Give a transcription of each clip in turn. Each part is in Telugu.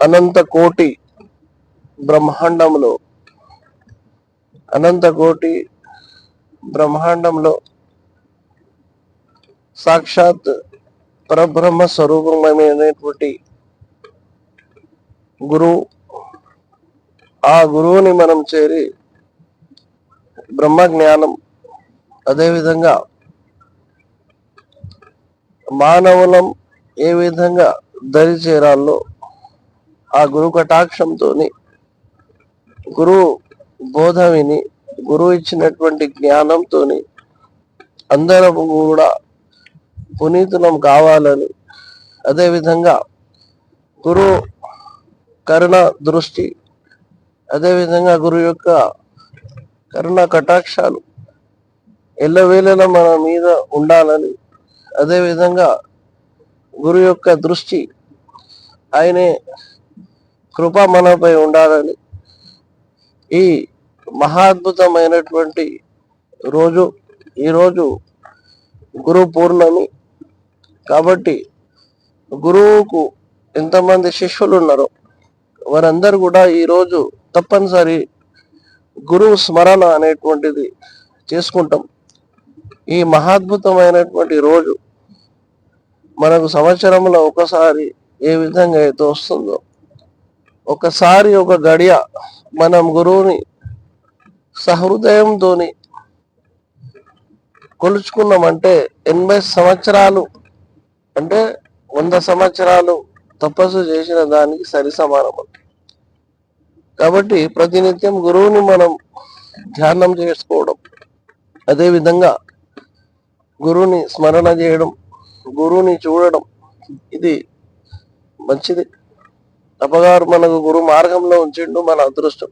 అనంత కోటి బ్రహ్మాండంలో అనంత కోటి బ్రహ్మాండంలో సాక్షాత్ పరబ్రహ్మ స్వరూపమైనటువంటి గురువు. ఆ గురువుని మనం చేరి బ్రహ్మ జ్ఞానం అదేవిధంగా మానవులం ఏ విధంగా దరి చేరాలో ఆ గురు కటాక్షంతోని గురువు బోధ విని గురువు ఇచ్చినటువంటి జ్ఞానంతోని అందరం కూడా పునీతులం కావాలని అదేవిధంగా గురువు కరుణ దృష్టి అదేవిధంగా గురువు యొక్క కరుణ కటాక్షాలు ఎల్లవేళలా మన మీద ఉండాలని అదేవిధంగా గురు యొక్క దృష్టి ఆయనే కృప మనపై ఉండాలని ఈ మహాద్భుతమైనటువంటి రోజు ఈరోజు గురు పూర్ణమి. కాబట్టి గురువుకు ఎంతమంది శిష్యులు ఉన్నారో వారందరూ కూడా ఈరోజు తప్పనిసరి గురువు స్మరణ అనేటువంటిది చేసుకుంటాం. ఈ మహాద్భుతమైనటువంటి రోజు మనకు సంవత్సరంలో ఒకసారి ఏ విధంగా అయితే వస్తుందో ఒకసారి ఒక గడియ మనం గురువుని సహృదయంతోని కొలుచుకున్నామంటే ఎనభై సంవత్సరాలు అంటే వంద సంవత్సరాలు తపస్సు చేసిన దానికి సరి సమానం కాబట్టి ప్రతినిత్యం గురువుని మనం ధ్యానం చేసుకోవడం అదేవిధంగా గురువుని స్మరణ చేయడం గురువుని చూడడం ఇది మంచిది. అపగారు మనకు గురు మార్గంలో ఉంచిండు మన అదృష్టం.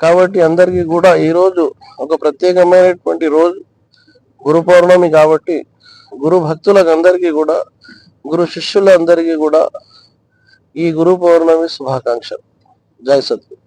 కాబట్టి అందరికీ కూడా ఈరోజు ఒక ప్రత్యేకమైనటువంటి రోజు గురు పౌర్ణమి కాబట్టి గురు భక్తులకు అందరికీ కూడా గురు శిష్యులందరికీ కూడా ఈ గురు పౌర్ణమి శుభాకాంక్షలు. జై సద్గురు.